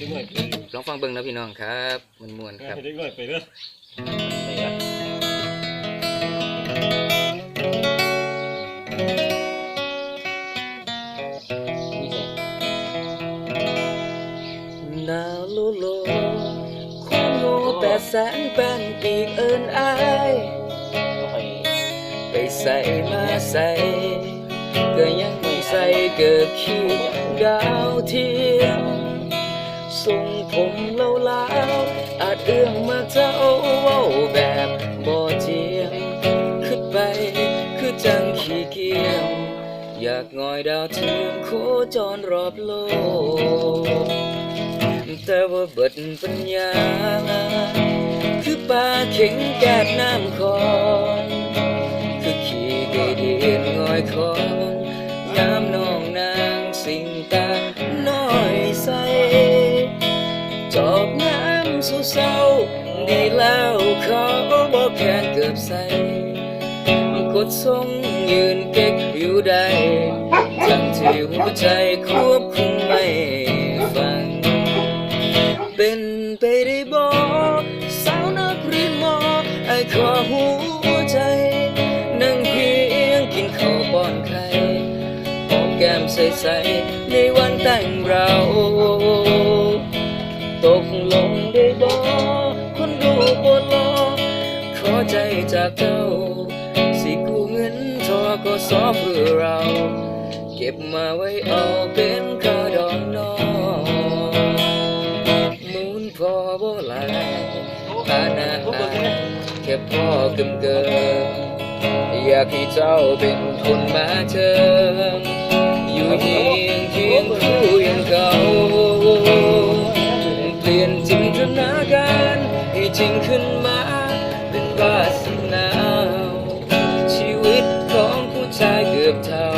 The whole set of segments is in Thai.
เด็กน้อยไปลองฟังเบิ่งนะพี่น้องครับมันม่วนๆครับ ให้เด็กน้อยไปเด้อไปละหนาวโลโลความโง่แปดแสนเป็นปีกเอินอาย ไปใส่มาใส่ก็ยังไม่ใส่เกิดขี้ดาวเทียม ทรงผมเล่าลาวอาจเอื้อมมาเจ้าเว้าแบบบ่เจียงขึ้นไปคือจังขี้เกียจอยากงอยดาวเทียมโคจรรอบโลก แต่ว่าเบิดปัญญา คือปลาเข็งแกดน้ำคอนคือขี่เดีเดียนงอยคอนน้ำนองนางสิงตา เศร้าดีแล้วเขาบอกแค่เกือบใส่กดทรงยืนเก๊กอยู่ได้ทั้งที่หัวใจควบคุมไม่ฟัง เป็นไปได้บ่สาวนักเรียนมอไอ้ขอหัวใจ นั่งเพียงกินข้าวป้อนไข่หอมแก้มใสๆในวันแต่งเรา ใจจากเจ้า สิกู้เงินทอก็สอเพื่อเรา เก็บมาไว้เอาเป็นค่าดอกน้องมูนพอบ่หลายฐานะอายแค่พ่อกำเกินอยากให้เจ้าเป็นคนมาเชิญอ อบเท่า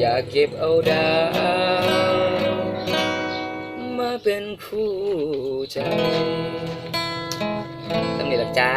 อยากเก็บเอาดาว มาเป็นคู่ใจสำเร็จแล้วจ้า